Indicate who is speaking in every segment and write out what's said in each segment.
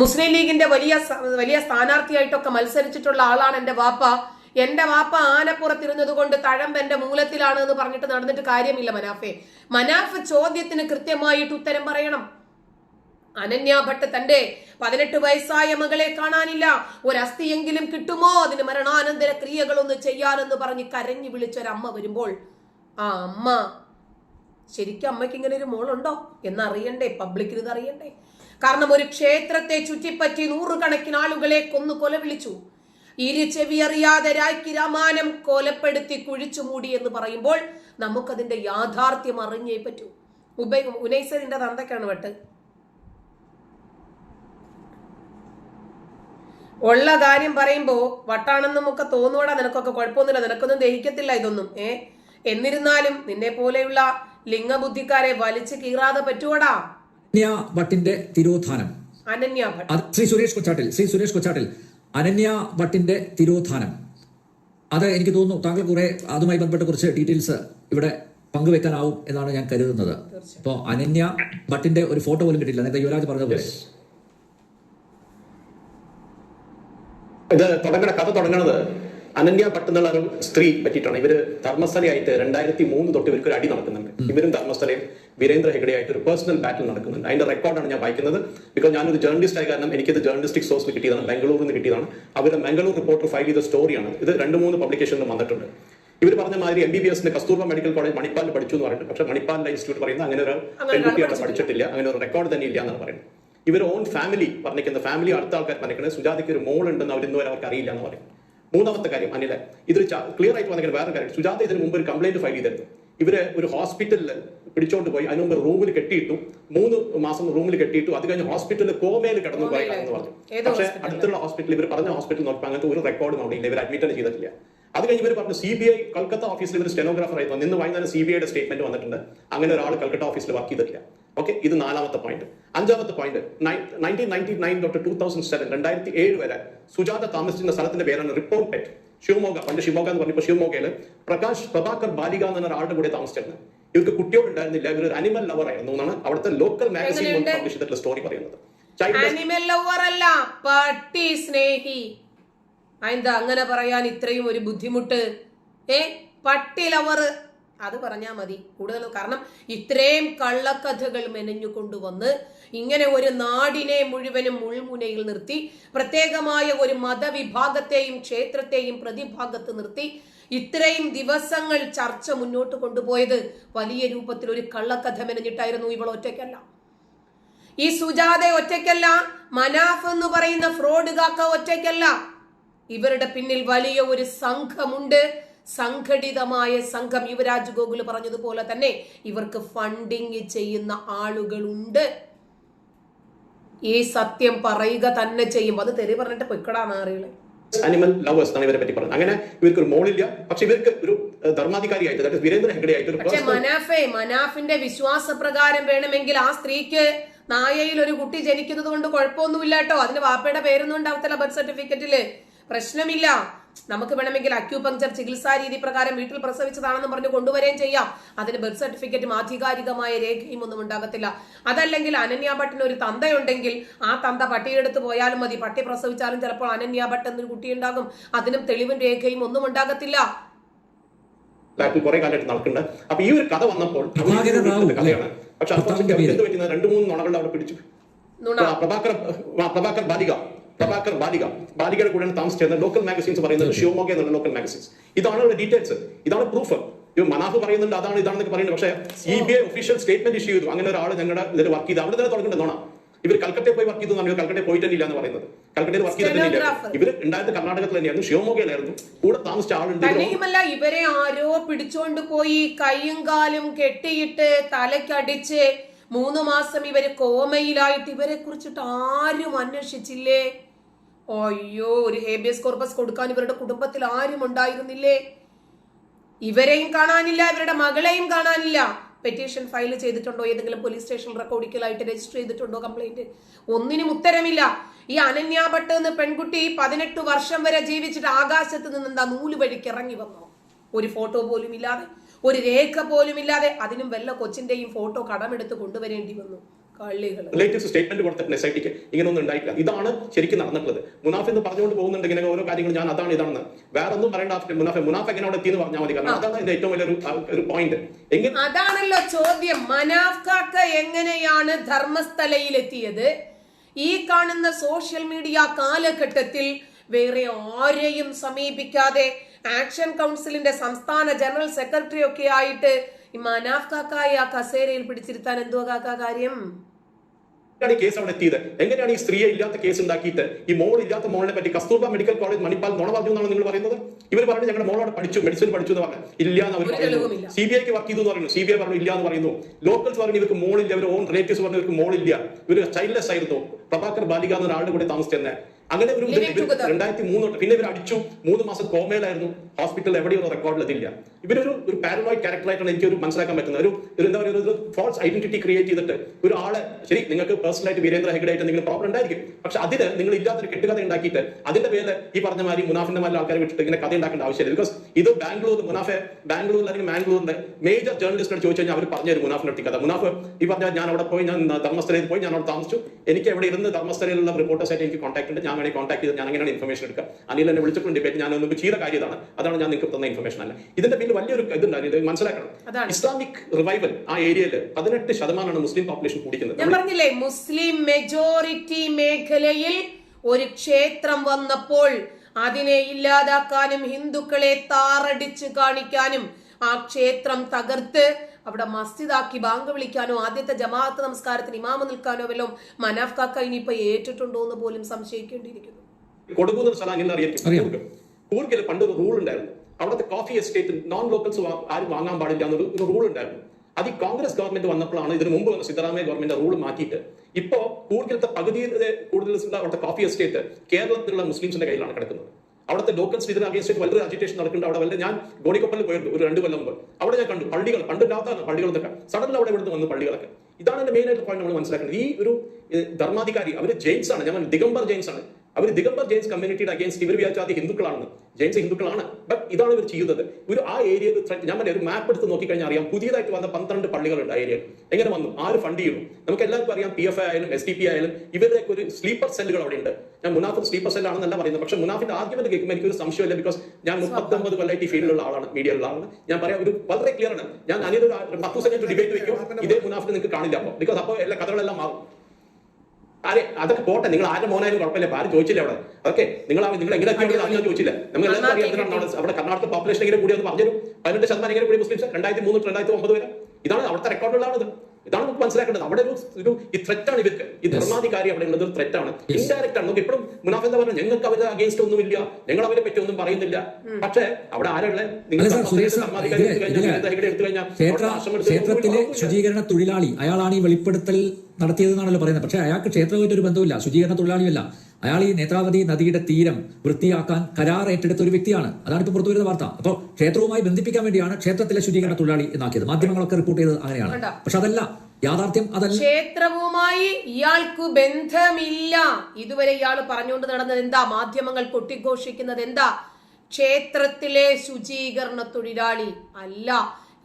Speaker 1: മുസ്ലിം ലീഗിന്റെ വലിയ വലിയ സ്ഥാനാർത്ഥിയായിട്ടൊക്കെ മത്സരിച്ചിട്ടുള്ള ആളാണ് എന്റെ വാപ്പ. എന്റെ വാപ്പ ആനപ്പുറത്തിരുന്നത് കൊണ്ട് തഴമ്പ് എന്റെ മൂലത്തിലാണ് എന്ന് പറഞ്ഞിട്ട് നടന്നിട്ട് കാര്യമില്ല മനാഫെ. മനാഫ് ചോദ്യത്തിന് കൃത്യമായിട്ട് ഉത്തരം പറയണം. അനന്യ ഭട്ട് തന്റെ പതിനെട്ട് വയസ്സായ മകളെ കാണാനില്ല. ഒരു ഒരസ്ഥിയെങ്കിലും കിട്ടുമോ? അതിന് മരണാനന്തര ക്രിയകളൊന്ന് ചെയ്യാനെന്ന് പറഞ്ഞ് കരഞ്ഞു വിളിച്ചൊരമ്മ വരുമ്പോൾ ആ അമ്മ ശരിക്കും അമ്മയ്ക്ക് ഇങ്ങനെ ഒരു മോളുണ്ടോ? എന്നറിയണ്ടേ പബ്ലിക്കിന് ഇത് അറിയണ്ടേ? കാരണം ഒരു ക്ഷേത്രത്തെ ചുറ്റിപ്പറ്റി നൂറുകണക്കിന് ആളുകളെ കൊന്നു കൊല വിളിച്ചു ഇരു ചെവി അറിയാതെ രാമാനം കൊലപ്പെടുത്തി കുഴിച്ചു മൂടി എന്ന് പറയുമ്പോൾ നമുക്കതിന്റെ യാഥാർത്ഥ്യം അറിഞ്ഞേ പറ്റൂ. ഉബൈ ഉനൈസറിന്റെ തന്തക്കാണ് വെട്ട്. ഉള്ള കാര്യം പറയുമ്പോ വട്ടാണെന്നും ഒക്കെ തോന്നുവാടാ നിനക്കൊക്കെ കുഴപ്പമൊന്നുമില്ല നിനക്കൊന്നും ദഹിക്കത്തില്ല ഇതൊന്നും ഏ? എന്നിരുന്നാലും നിന്നെ പോലെയുള്ള ലിംഗബുദ്ധിക്കാരെ വലിച്ചു കീറാതെ പറ്റുവോടാ?
Speaker 2: അനന്യ ഭട്ടിന്റെ തിരോധാനം.
Speaker 1: അനന്യ ഭട്ട്.
Speaker 2: ശ്രീ സുരേഷ് കൊച്ചാട്ടിൽ ശ്രീ സുരേഷ് കൊച്ചാട്ടിൽ. അനന്യ ഭട്ടിന്റെ തിരോധാനം. അത് എനിക്ക് തോന്നുന്നു താങ്കൾ കുറെ അതുമായി ബന്ധപ്പെട്ട കുറച്ച് ഡീറ്റെയിൽസ് ഇവിടെ പങ്കുവെക്കാനാവും എന്നാണ് ഞാൻ കരുതുന്നത്. ഇപ്പോ അനന്യ ഭട്ടിന്റെ ഒരു ഫോട്ടോ പോലും കിട്ടില്ല നേരത്തെ യുവരാജ് പറഞ്ഞ പോലെ.
Speaker 3: ഇത് തുടങ്ങണ കഥ തുടങ്ങണത് അനന്യ ഭട്ട് എന്നുള്ള ഒരു സ്ത്രീ പറ്റിയിട്ടാണ്. ഇവർ ധർമ്മസ്ഥലയായിട്ട് രണ്ടായിരത്തി മൂന്ന് തൊട്ട് ഇവർക്ക് ഒരു അടി നടക്കുന്നുണ്ട്. ഇവരും ധർമ്മസ്ഥലയും വീരേന്ദ്ര ഹെഗഡെയായിട്ട് ഒരു പേഴ്സണൽ ബാറ്റിൽ നടക്കുന്നുണ്ട്. അതിന്റെ റെക്കോർഡാണ് ഞാൻ വായിക്കുന്നത്. ബിക്കോസ് ഞാനൊരു ജേർണലിസ്റ്റ് ആയ കാരണം എനിക്കത് ജേർണലിസ്റ്റിക് സോഴ്സ് കിട്ടിയതാണ്. ബാംഗ്ലൂരിൽ നിന്ന് കിട്ടിയതാണ്. അവരുടെ ബാംഗ്ലൂർ റിപ്പോർട്ടർ ഫയൽ ചെയ്ത സ്റ്റോറിയാണ് ഇത് രണ്ട് മൂന്ന് പബ്ലിക്കേഷനിലും വന്നിട്ടുണ്ട്. ഇവർ പറഞ്ഞ മാതിരി എം ബി ബി എസിന്റെ കസ്തൂർബ മെഡിക്കൽ കോളേജ് മണിപ്പാലിൽ പഠിച്ചു എന്ന് പറയുന്നത് പക്ഷേ മണിപ്പാലിലെ ഇൻസ്റ്റിറ്റ്യൂട്ട് പറയുന്നത് അങ്ങനെ ഒരു പെൺകുട്ടി അവിടെ പഠിച്ചിട്ടില്ല. അങ്ങനെ ഒരു റെക്കോർഡ് തന്നെ ഇല്ല എന്നാണ് പറയുന്നത്. ഇവർ ഓൺ ഫാമിലി പറഞ്ഞിരിക്കുന്ന ഫാമിലി അടുത്ത ആൾക്കാർ പറഞ്ഞിരിക്കുന്നത്. സുജാതയ്ക്ക് ഒരു മോൾ ഉണ്ടെന്ന് അവർ ഇന്നുവരെ അവർക്ക് അറിയില്ല എന്ന് പറയും മൂന്നാമത്തെ കാര്യം അനില ഇതിൽ ക്ലിയർ ആയിട്ട് വന്നെങ്കിൽ വേറെ കാര്യം. സുജാത ഇതിന് മുമ്പ് ഒരു കംപ്ലൈന്റ് ഫയൽ ചെയ്തിരുന്നു. ഇവർ ഒരു ഹോസ്പിറ്റലിൽ പിടിച്ചോണ്ട് പോയി അതിന് മുമ്പ് റൂമിൽ കെട്ടിയിട്ടു മൂന്ന് മാസം റൂമിൽ കെട്ടിയിട്ടു അത് കഴിഞ്ഞ് ഹോസ്പിറ്റലിൽ കോമയിൽ കിടന്നു പോയി എന്ന് പറഞ്ഞു. പക്ഷേ അടുത്തുള്ള ഹോസ്പിറ്റലിൽ ഇവർ പറഞ്ഞ ഹോസ്പിറ്റൽ നോക്കിയപ്പോൾ അങ്ങനത്തെ ഒരു റെക്കോർഡും അവിടെ ഇല്ല ഇവർ അഡ്മിറ്റ് ചെയ്തിട്ടില്ല. അത് കഴിഞ്ഞ് ഇവർ പറഞ്ഞു സി ബി ഐ കൽക്കത്ത ഓഫീസിൽ ഇവർ സ്റ്റെനോഗ്രാഫർ ആയിരുന്നു നിന്ന് വൈകുന്നേരം സി ബി ഐയുടെ സ്റ്റേറ്റ്മെന്റ് വന്നിട്ടുണ്ട്. അങ്ങനെ ഒരാൾ കൽക്കട്ട ഓഫീസിൽ വർക്ക് ചെയ്തിട്ടില്ല. ഓക്കെ ഇത് നാലാമത്തെ പോയിന്റ് അഞ്ചാമത്തെ പോയിന്റ് നയന്റീൻ നയന്റി നയൻ തൊട്ട് ടൂ തൗസൻഡ് സെവൻ രണ്ടായിരത്തി ഏഴ് വരെ സുജാത താമസിച്ചിരുന്ന സ്ഥലത്തിന്റെ പേരാണ് റിപ്പോർട്ട് പെറ്റ് ശിവമോഗ പണ്ട് ശിവമോഗ എന്ന് പറഞ്ഞപ്പോൾ ശിവമോഗയിൽ പ്രകാശ് പ്രഭാകർ ബാലിക എന്ന ഒരാളുടെ കൂടെ താമസിച്ചിരുന്നത് ഇവർക്ക് കുട്ടിയോടുണ്ടായിരുന്നില്ല ഇവർ ഒരു അനിമൽ ലവർ ആയിരുന്നു എന്നാണ് അവിടുത്തെ ലോക്കൽ മാഗസിൻ? പബ്ലിഷ് ചെയ്തിട്ടുള്ള സ്റ്റോറി പറയുന്നത്.
Speaker 1: അനിമൽ ലവർ അല്ല പട്ടി സ്നേഹി. എന്താ അങ്ങനെ പറയാൻ ഇത്രയും ഒരു ബുദ്ധിമുട്ട്? ഏ പട്ടി ലവർ അത് പറഞ്ഞാൽ മതി. കൂടുതൽ കാരണം ഇത്രയും കള്ളക്കഥകൾ മെനഞ്ഞു കൊണ്ടുവന്ന് ഇങ്ങനെ ഒരു നാടിനെ മുഴുവനും മുൾമുനയിൽ നിർത്തി പ്രത്യേകമായ ഒരു മതവിഭാഗത്തെയും ക്ഷേത്രത്തെയും പ്രതിഭാഗത്ത് നിർത്തി ഇത്രയും ദിവസങ്ങൾ ചർച്ച മുന്നോട്ട് കൊണ്ടുപോയത് വലിയ രൂപത്തിൽ ഒരു കള്ളക്കഥ മെനഞ്ഞിട്ടായിരുന്നു ഇവൾ ഒറ്റയ്ക്കല്ല. ഈ സുജാത ഒറ്റയ്ക്കല്ല മനാഫ് എന്ന് പറയുന്ന ഫ്രോഡ് കാക്ക ഒറ്റയ്ക്കല്ല. ഇവരുടെ പിന്നിൽ വലിയ ഒരു സംഘമുണ്ട്. സംഘടിതമായ സംഘം യുവരാജ് ഗോകുൽ പറഞ്ഞതുപോലെ തന്നെ ഇവർക്ക് ഫണ്ടിങ് ചെയ്യുന്ന ആളുകളുണ്ട്. ഈ സത്യം പറയുക തന്നെ ചെയ്യും. അത് തെറി പറഞ്ഞിട്ട് പൊയ്ക്കടാ നാറികളെ.
Speaker 3: അനിമൽ ലവേഴ്സ് എന്നാണ് ഇവരെ പറ്റി പറഞ്ഞത്. അങ്ങനെ ഇവർക്ക് ഒരു മോളില്ല. പക്ഷെ ഇവർക്ക് ഒരു ധർമാധികാരി ആയിട്ട് വീരേന്ദ്ര ഹെഗഡെ ആയിട്ട്
Speaker 1: പക്ഷെ മനാഫെ മനാഫിന്റെ വിശ്വാസപ്രകാരം വേണമെങ്കിൽ ആ സ്ത്രീക്ക് നായയിൽ ഒരു കുട്ടി ജനിക്കുന്നത് കൊണ്ട് കുഴപ്പമൊന്നുമില്ല കേട്ടോ. അതിന് വാപ്പയുടെ പേരൊന്നും ഉണ്ടാവത്തില്ല ബർത്ത് സർട്ടിഫിക്കറ്റിൽ. പ്രശ്നമില്ല. നമുക്ക് വേണമെങ്കിൽ അക്യൂപങ്ചർ ചികിത്സാ രീതി പ്രകാരം വീട്ടിൽ പ്രസവിച്ചതാണെന്ന് പറഞ്ഞ് കൊണ്ടുവരികയും ചെയ്യാം. അതിന് ബർത്ത് സർട്ടിഫിക്കറ്റും ആധികാരികമായ രേഖയും ഒന്നും ഉണ്ടാകത്തില്ല. അതല്ലെങ്കിൽ അനന്യ ഭട്ടിന് ഒരു തന്തയുണ്ടെങ്കിൽ ആ തന്ത പട്ടിയെടുത്ത് പോയാലും മതി. പട്ടി പ്രസവിച്ചാലും ചിലപ്പോൾ അനന്യ ഭട്ട് എന്നൊരു കുട്ടിയുണ്ടാകും അതിനും തെളിവും രേഖയും ഒന്നും ഉണ്ടാകത്തില്ല.
Speaker 3: ബാക്കിൽ കുറെ കാലമായിട്ട് നടക്കുന്നുണ്ട്. അപ്പൊ ഈ ഒരു കഥ വന്നപ്പോൾ കഥയാണ്. പക്ഷെ. എന്ത് പറ്റുന്ന രണ്ട് മൂന്ന് നുണകളുടെ അവിടെ പിടിച്ചു.
Speaker 1: നുണ.
Speaker 3: പ്രഭാകർ പ്രഭാകർ ബാലിക. പ്രഭാകർ ബാലിക. ബാലികയുടെ കൂടെയാണ് താമസിച്ചിരുന്നത്. ലോക്കൽ മാഗസീൻസ് പറയുന്നത് ഷിവമോഗ എന്നുള്ള ലോക്കൽ മാഗസീൻസ് ഇതാണ് ഇവിടെ ഡീറ്റെയിൽസ് ഇതാണ് പ്രൂഫ് ഇവ മനാഫ് പറയുന്നുണ്ട് അതാണ് ഇതാണെന്നൊക്കെ പറയുന്നത് പക്ഷേ C B I official statement issue ചെയ്തു. അങ്ങനെ ഒരാൾ ഞങ്ങളുടെ ഇതിൽ വർക്ക് ചെയ്ത്. അവിടെ തന്നെ തുടങ്ങുന്നത് നോണ. ഇവർ കൽക്കട്ടയിൽ പോയി വർക്ക് ചെയ്തു എന്നാണ് കൽക്കട്ടയിൽ പോയിട്ടില്ല എന്ന് പറയുന്നത്. കൽക്കട്ടയിൽ വർക്ക് ചെയ്തിട്ടില്ല. ഇവർ ഉണ്ടായത് കർണാടകത്തിൽ തന്നെയായിരുന്നു. ശിവമോഗയിലായിരുന്നു കൂടെ താമസിച്ച ആളുണ്ട്
Speaker 1: തന്നെയുമല്ല ഇവരെ ആരോ പിടിച്ചുകൊണ്ട് പോയി കൈയും കാലും കെട്ടിയിട്ട് തലക്കടിച്ച് മൂന്ന് മാസം ഇവർ കോമയിലായിട്ട് ഇവരെ കുറിച്ചിട്ട് ആരും അന്വേഷിച്ചില്ലേ? അയ്യോ ഒരു ഹേബിയസ് കോർപ്പസ് കൊടുക്കാൻ ഇവരുടെ കുടുംബത്തിൽ ആരും ഉണ്ടായിരുന്നില്ലേ? ഇവരെയും കാണാനില്ല ഇവരുടെ മകളെയും കാണാനില്ല. പെറ്റീഷൻ ഫയൽ ചെയ്തിട്ടുണ്ടോ? ഏതെങ്കിലും പോലീസ് സ്റ്റേഷൻ റെക്കോർഡിക്കലായിട്ട് രജിസ്റ്റർ ചെയ്തിട്ടുണ്ടോ കംപ്ലൈന്റ് ഒന്നിനും ഉത്തരമില്ല. ഈ അനന്യ ഭട്ട് എന്ന പെൺകുട്ടി പതിനെട്ട് വർഷം വരെ ജീവിച്ചിട്ട് ആകാശത്ത് നിന്ന് എന്താ നൂൽ വഴിക്ക് ഇറങ്ങി വന്നോ? ഒരു ഫോട്ടോ പോലും ഇല്ലാതെ ഒരു രേഖ പോലും ഇല്ലാതെ അതിനും വല്ല കൊച്ചിന്റെയും ഫോട്ടോ കടമെടുത്ത് കൊണ്ടുവരേണ്ടി വന്നു.
Speaker 3: റിലേറ്റീവ്സ് സ്റ്റേറ്റ്മെന്റ് കൊടുത്തിട്ടുണ്ട് എസ് ഐ ടിക്ക് ഇങ്ങനെ ഒന്നും ഉണ്ടായിട്ടില്ല. ഇതാണ് ശരിക്കും നടന്നിട്ടുള്ളത്. മുനാഫ് എന്ന് പറഞ്ഞുകൊണ്ട് പോകുന്നുണ്ട് ഇങ്ങനെ ഓരോ കാര്യങ്ങൾ ഞാൻ അതാണ് ഇതാണെന്ന്. വേറെ ഒന്നും പറയേണ്ട ആവശ്യം മുനാഫ് മുനാഫ് എങ്ങനെ അവിടെ എത്തിയെന്ന് പറഞ്ഞാൽ മതി. കാരണം അതാണ് ഇതിന്റെ ഏറ്റവും വലിയൊരു ഒരു പോയിന്റ്
Speaker 1: അതാണല്ലോ ചോദ്യം. മനാഫ് കാക്ക എങ്ങനെയാണ് ധർമ്മസ്ഥലയിലെത്തിയത്? ഈ കാണുന്ന സോഷ്യൽ മീഡിയ കാലഘട്ടത്തിൽ വേറെ ആരെയും സമീപിക്കാതെ ആക്ഷൻ കൗൺസിലിന്റെ സംസ്ഥാന ജനറൽ സെക്രട്ടറി ഒക്കെ ആയിട്ട് ഈ മനാഫ് കാക്കായി ആ കസേരയിൽ പിടിച്ചിരുത്താൻ എന്തോ കാക്ക കാര്യം?
Speaker 3: ഈ കേസ് അവിടെ എത്തിയത്. എങ്ങനെയാണ് ഈ സ്ത്രീയെ ഇല്ലാത്ത കേസ് ഉണ്ടാക്കിയിട്ട് ഈ മോൾ ഇല്ലാത്ത മോളിനെ പറ്റി കസ്തൂർബ മെഡിക്കൽ കോളേജ് മണിപ്പാൽ നുണ പറഞ്ഞു എന്നാണ് നിങ്ങൾ പറയുന്നത്? ഇവർ പറഞ്ഞു ഞങ്ങളുടെ മോളോട് പഠിച്ചു മെഡിസിൻ പഠിച്ചു എന്ന് പറഞ്ഞു. ഇല്ല എന്ന് അവർ പറയുന്നു. സി ബി ഐക്ക് വർക്ക് ചെയ്തു എന്ന് പറയുന്നു. സി ബി ഐ പറഞ്ഞു ഇല്ല എന്ന് പറയുന്നു. ലോക്കൽസ് പറഞ്ഞു ഇവർക്ക് മോളില്ല ഇവർ ഓൺ റിലേറ്റീവ്സ് പറഞ്ഞു ഇവർക്ക് മോളില്ല. ഇവർ ചൈൽഡ്ലെസ് ആയിരുന്നു. പ്രഭാകർ ബാലിക എന്ന ഒരാളുടെ കൂടെ താമസിച്ചെന്നെ അങ്ങനെ ഒരു. രണ്ടായിരത്തി മൂന്ന് തൊട്ട് പിന്നെ ഇവർ അടിച്ചു. മൂന്ന് മാസം കോമയിലായിരുന്നു ഹോസ്പിറ്റലിൽ എവിടെയൊന്നും റെക്കോർഡിലെത്തില്ല ഇവരൊരു ഒരു പാരലോയിഡ് ക്യാരക്ടറായിട്ടാണ് എനിക്ക് ഒരു മനസ്സിലാക്കാൻ പറ്റുന്നത്. ഒരു ഒരു എന്താ പറയുക ഒരു ഫോൾസ് ഐഡന്റിറ്റി ക്രിയേറ്റ് ചെയ്തിട്ട് ഒരു ആളെ ശരി നിങ്ങൾക്ക് പേഴ്സണലായിട്ട് വീരേന്ദ്ര ഹെഗഡെ ആയിട്ട് എന്തെങ്കിലും പ്രോബ്ലം ഉണ്ടായിരിക്കും. പക്ഷെ അതിന് നിങ്ങൾ ഇല്ലാത്തൊരു കെട്ടുകഥ ഉണ്ടാക്കിയിട്ട് അതിന്റെ പേരിൽ ഈ പറഞ്ഞ മാതിരി മുനാഫിന്റെ മാതിരി ആൾക്കാരെ വിട്ടിട്ട് ഇങ്ങനെ കഥ ഉണ്ടാക്കേണ്ട ആവശ്യമില്ല. ബിക്കോസ് ഇത് ബാംഗ്ലൂർ മുനാഫെ ബാംഗ്ലൂരിൽ അല്ലെങ്കിൽ മാംഗ്ലൂരിന്റെ മേജർ ജേർണലിസ്റ്റിനോട് ചോദിച്ചു കഴിഞ്ഞാൽ അവർ പറഞ്ഞുതരും മുനാഫിന്റെ അടുത്ത് കഥ. മുനാഫ് ഈ പറഞ്ഞ ഞാൻ അവിടെ പോയി ഞാൻ ധർമ്മസ്ഥലയിൽ പോയി ഞാൻ അവിടെ താമസിച്ചു. എനിക്ക് എവിടെ ഇരുന്ന് ധർമ്മസ്ഥലയിലുള്ള റിപ്പോർട്ടേഴ്സായിട്ട് എനിക്ക് കോൺടാക്ട് ഉണ്ട്. ഞാൻ വേണമെങ്കിൽ കോൺടാക്ട് ചെയ്ത് ഞാൻ അങ്ങനെയാണ് ഇൻഫർമേഷൻ എടുക്കുക. അനിൽ എന്നെ വിളിച്ചിട്ടുണ്ട് ഡിബേറ്റ് ഞാൻ ഒന്നും ചെയ്ത കാര്യം ഇതാണ്. അതാണ് ഞാൻ നിങ്ങൾക്ക് തന്ന ഇൻഫർമേഷൻ അല്ല. ഇതിന്റെ പിന്നിൽ വലിയൊരു ഇതുണ്ടായിരുന്നു ഇത് മനസ്സിലാക്കണം.
Speaker 1: അതാണ്.
Speaker 3: ഇസ്ലാമിക് റിവൈവൽ ആ ഏരിയയിൽ പതിനെട്ട് ശതമാനമാണ് മുസ്ലിം പോപ്പുലേഷൻ കൂടിക്കുന്നത്
Speaker 1: ഞാൻ പറഞ്ഞില്ലേ മുസ്ലിം മെജോറിറ്റി മേഖലയിൽ ഒരു ക്ഷേത്രം വന്നപ്പോൾ അതിനെ ഇല്ലാതാക്കാനും ഹിന്ദുക്കളെ താറടിച്ച് കാണിക്കാനും ആ ക്ഷേത്രം തകർത്ത് അവിടെ മസ്ജിദാക്കി ബാങ്ക് വിളിക്കാനോ ആദ്യത്തെ ജമാഅത്ത് നമസ്കാരത്തിന് ഇമാമ നിൽക്കാനോ വല്ലതും മനാഫ് കാക്ക ഇനിയിപ്പോ ഏറ്റിട്ടുണ്ടോ എന്ന് പോലും സംശയിക്കേണ്ടിയിരിക്കുന്നു.
Speaker 2: അറിയാം.
Speaker 3: കൂർഗിൽ പണ്ട് ഒരു റൂൾ ഉണ്ടായിരുന്നു. അവിടുത്തെ കോഫി എസ്റ്റേറ്റ് നോൺ ലോക്കൽസ് ആരും വാങ്ങാൻ പാടില്ല എന്നൊരു ഒരു റൂൾ ഉണ്ടായിരുന്നു. അത് ഈ കോൺഗ്രസ് ഗവൺമെന്റ് വന്നപ്പോഴാണ് ഇതിനു മുമ്പ് വന്ന സിദ്ധരാമയ്യ ഗവൺമെന്റ് റൂൾ മാറ്റിയിട്ട് ഇപ്പോ കൂടുതലത്തെ പകുതിയിലെ കൂടുതൽ അവിടുത്തെ കോഫി എസ്റ്റേറ്റ് കേരളത്തിലുള്ള മുസ്ലിംസിന്റെ കയ്യിലാണ് കിടക്കുന്നത്. അവിടുത്തെ ലോക്കൽസ് ഇതിന് അഗേൻസ്റ്റ് വളരെ അജിറ്റേഷൻ നടക്കുന്നുണ്ട്. അവിടെ വല്ല ഞാൻ ഗോണിക്കൊപ്പലിൽ പോയിരുന്നു ഒരു രണ്ട് കൊല്ലം മുമ്പ്. അവിടെ ഞാൻ കണ്ടു പള്ളികൾ പണ്ടില്ലാത്തതാണ് പള്ളികൾ എന്നൊക്കെ. സഡനിൽ അവിടെ ഇവിടുന്ന് വന്ന് പള്ളികളൊക്കെ. ഇതാണ് എന്റെ മെയിൻ ആയിട്ട് പോയിന്റ് നമ്മൾ മനസ്സിലാക്കുന്നത് ഈ ഒരു ധർമാധികാരി അവർ ജെയിംസ് ആണ് ഞാൻ ദിഗംബർ ജെയിംസ് ആണ് അവർ ദിഗംബർ ജെയിൻസ് കമ്മ്യൂണിറ്റിയുടെ അഗേൻസ്റ്റ് ഇവർ വിചാരിച്ചാൽ അത് ഹിന്ദുക്കളാണ് ജെയിൻസ് ഹിന്ദുക്കളാണ്. ബട്ട് ഇതാണ് ഇവർ ചെയ്യുന്നത് ഒരു ആ ഏരിയയിൽ ഞാൻ പറഞ്ഞ ഒരു മാപ്പ് എടുത്ത് നോക്കിക്കഴിഞ്ഞാൽ അറിയാം പുതിയതായിട്ട് വന്ന പന്ത്രണ്ട് പള്ളികളുണ്ട് ആ ഏരിയയിൽ എങ്ങനെ വന്നു? ആര് ഫണ്ട് ചെയ്യുന്നു നമുക്ക് എല്ലാവർക്കും അറിയാം പി എഫ് ഐ ആയാലും എസ് ഡി പി ആയാലും ഇവരുടെ ഒരു സ്ലീപ്പർ സെല്ലുകൾ അവിടെ ഉണ്ട് ഞാൻ മുനാഫ് സ്ലീപ്പർ സെല്ലാണെന്നല്ല പറയുന്നത്. പക്ഷേ മുനാഫിന്റെ ആർഗ്യുമെന്റ് കേൾക്കുമ്പോൾ എനിക്ക് ഒരു സംശയമില്ല ബിക്കോസ് ഞാൻ മുപ്പത്തൊമ്പത് കൊല്ലായിട്ട് ഈ ഫീൽഡിലുള്ള ആളാണ് മീഡിയയിലുള്ള ആളാണ്. ഞാൻ പറയാം ഒരു വളരെ ക്ലിയർ ആണ്. ഞാൻ അനിയൊരു പത്ത് സെക്കൻഡ് ഡിബേറ്റ് വെക്കും. ഇതേ മുനാഫിന് നിങ്ങൾക്ക് കാണില്ല. അപ്പോൾ ബിക്കോസ് അപ്പോൾ എല്ലാ കഥകളെല്ലാം മാറും. ആരെ അതൊക്കെ പോട്ടെ നിങ്ങൾ ആരുടെ മോനായാലും കുഴപ്പമില്ല ആരും ചോദിച്ചില്ല അവിടെ. ഓക്കെ നിങ്ങൾ നിങ്ങൾ എങ്ങനെയൊക്കെ എത്തിയോ ചോദിച്ചില്ല. നമ്മൾ എന്തിനാണ് അവിടെ കർണാടക പോപ്പുലേഷൻ എങ്ങനെ കൂടി എന്ന് പറഞ്ഞു പതിനെട്ട് ശതമാനം എങ്ങനെ കൂടി മുസ്ലിംസ്? രണ്ടായിരത്തി മൂന്ന് രണ്ടായിരത്തി ഒമ്പത് വരെ. ഇതാണ് അവിടുത്തെ റെക്കോർഡുകളാണത് ഇതാണ് നമുക്ക് മനസ്സിലാക്കേണ്ടത്. അവിടെ ഒരു ഒരു ഈ ആണ് ഇവർക്ക്. ഈ ധർമാധികാരി അവിടെ ഉള്ളത് ഒരു ആണ്. ഇൻഡയറക്റ്റ് ആണ്. നമുക്ക് ഇപ്പോഴും മുനാഫ് എന്താ പറഞ്ഞാൽ ഞങ്ങൾക്ക് അവരുടെ അഗേൻസ്റ്റ് ഒന്നുമില്ല ഞങ്ങൾ അവരെ പറ്റി ഒന്നും പറയുന്നില്ല. പക്ഷേ അവിടെ ആരാളെ
Speaker 2: ക്ഷേത്രത്തിലെ ശുചീകരണ തൊഴിലാളി അയാളാണ് ഈ വെളിപ്പെടുത്തൽ നടത്തിയതെന്നാണല്ലോ പറയുന്നത്. പക്ഷേ അയാൾക്ക് ക്ഷേത്രവുമായിട്ട് ഒരു ബന്ധമില്ല ശുചീകരണ തൊഴിലാളിയല്ല അയാൾ ഈ നേത്രാവതി നദിയുടെ തീരം വൃത്തിയാക്കാൻ കരാർ ഏറ്റെടുത്ത ഒരു വ്യക്തിയാണ്. അതാണ് ഇപ്പോൾ പുറത്തു വരുന്ന വാർത്ത. അപ്പോൾ ക്ഷേത്രവുമായി ബന്ധിപ്പിക്കാൻ വേണ്ടിയാണ് ക്ഷേത്രത്തിലെ ശുചീകരണ തൊഴിലാളി എന്നാക്കിയത്. മാധ്യമങ്ങളൊക്കെ റിപ്പോർട്ട് ചെയ്തത് അങ്ങനെയാണ്? പക്ഷെ അതല്ല യാഥാർത്ഥ്യം അതല്ല.
Speaker 1: ക്ഷേത്രവുമായി ഇയാൾക്ക് ബന്ധമില്ല. ഇതുവരെ ഇയാൾ പറഞ്ഞുകൊണ്ട് നടന്നത് എന്താ? മാധ്യമങ്ങൾ കൊട്ടിഘോഷിക്കുന്നത് എന്താ? ക്ഷേത്രത്തിലെ ശുചീകരണ തൊഴിലാളി അല്ല.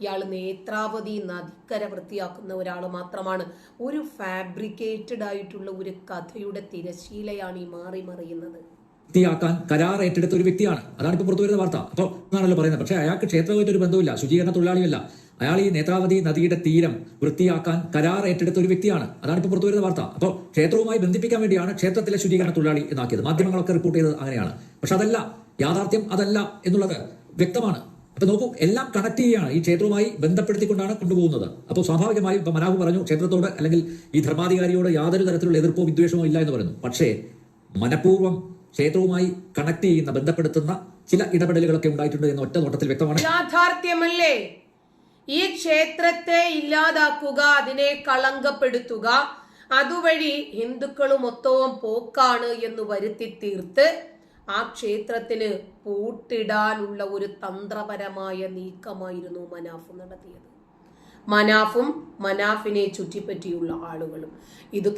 Speaker 1: ഇയാൾ നേത്രാവതി നദിക്കര വൃത്തിയാക്കുന്ന ഒരാൾ മാത്രമാണ്. ഒരു ഫാബ്രിക്കേറ്റഡ് ആയിട്ടുള്ള ഒരു കഥയുടെ തിരശീലയാണ് ഈ മാറി മറിയുന്നത്.
Speaker 2: വൃത്തിയാക്കാൻ കരാർ ഏറ്റെടുത്ത ഒരു വ്യക്തിയാണ്. അതാണ് ഇപ്പോൾ പുറത്തു വരുന്ന വാർത്ത. അപ്പോൾ എന്നാണല്ലോ പറയുന്നത്. പക്ഷേ അയാൾക്ക് ക്ഷേത്രവുമായിട്ട് ഒരു ബന്ധമില്ല ശുചീകരണ തൊഴിലാളിയല്ല അയാൾ ഈ നേത്രാവതി നദിയുടെ തീരം വൃത്തിയാക്കാൻ കരാർ ഏറ്റെടുത്ത ഒരു വ്യക്തിയാണ്. അതാണ് ഇപ്പോൾ പുറത്തു വരുന്ന വാർത്ത. അപ്പോൾ ക്ഷേത്രവുമായി ബന്ധിപ്പിക്കാൻ വേണ്ടിയാണ് ക്ഷേത്രത്തിലെ ശുചീകരണ തൊഴിലാളി എന്നാക്കിയത്. മാധ്യമങ്ങളൊക്കെ റിപ്പോർട്ട് ചെയ്തത് അങ്ങനെയാണ്. പക്ഷെ അതല്ല യാഥാർത്ഥ്യം അതല്ല എന്നുള്ളത് വ്യക്തമാണ്. അപ്പൊ നോക്കൂ എല്ലാം കണക്ട് ചെയ്യുകയാണ്. ഈ ക്ഷേത്രവുമായി ബന്ധപ്പെടുത്തിക്കൊണ്ടാണ് കൊണ്ടുപോകുന്നത്. അപ്പോൾ സ്വാഭാവികമായും ഇപ്പൊ മനാഹു പറഞ്ഞു ക്ഷേത്രത്തോട് അല്ലെങ്കിൽ ഈ ധർമാധികാരിയോട് യാതൊരു തരത്തിലുള്ള എതിർപ്പോ വിദ്വേഷമോ ഇല്ല എന്ന് പറയുന്നു. പക്ഷേ മനഃപൂർവം ക്ഷേത്രവുമായി കണക്ട് ചെയ്യുന്ന ബന്ധപ്പെടുത്തുന്ന ചില ഇടപെടലുകളൊക്കെ ഉണ്ടായിട്ടുണ്ട് എന്ന് ഒറ്റ നോട്ടത്തിൽ വ്യക്തമാണ്.
Speaker 1: യാഥാർത്ഥ്യമല്ലേ? ഈ ക്ഷേത്രത്തെ ഇല്ലാതാക്കുക അതിനെ കളങ്കപ്പെടുത്തുക അതുവഴി ഹിന്ദുക്കളും മൊത്തവും പോക്കാണ് എന്ന് വരുത്തി തീർത്ത് ആ ക്ഷേത്രത്തിന് പൂട്ടിടാനുള്ള ഒരു തന്ത്രപരമായ നീക്കമായിരുന്നു മനാഫ് നടത്തിയത്. മനാഫും മനാഫിനെ ചുറ്റിപ്പറ്റിയുള്ള ആളുകളും. ഇത്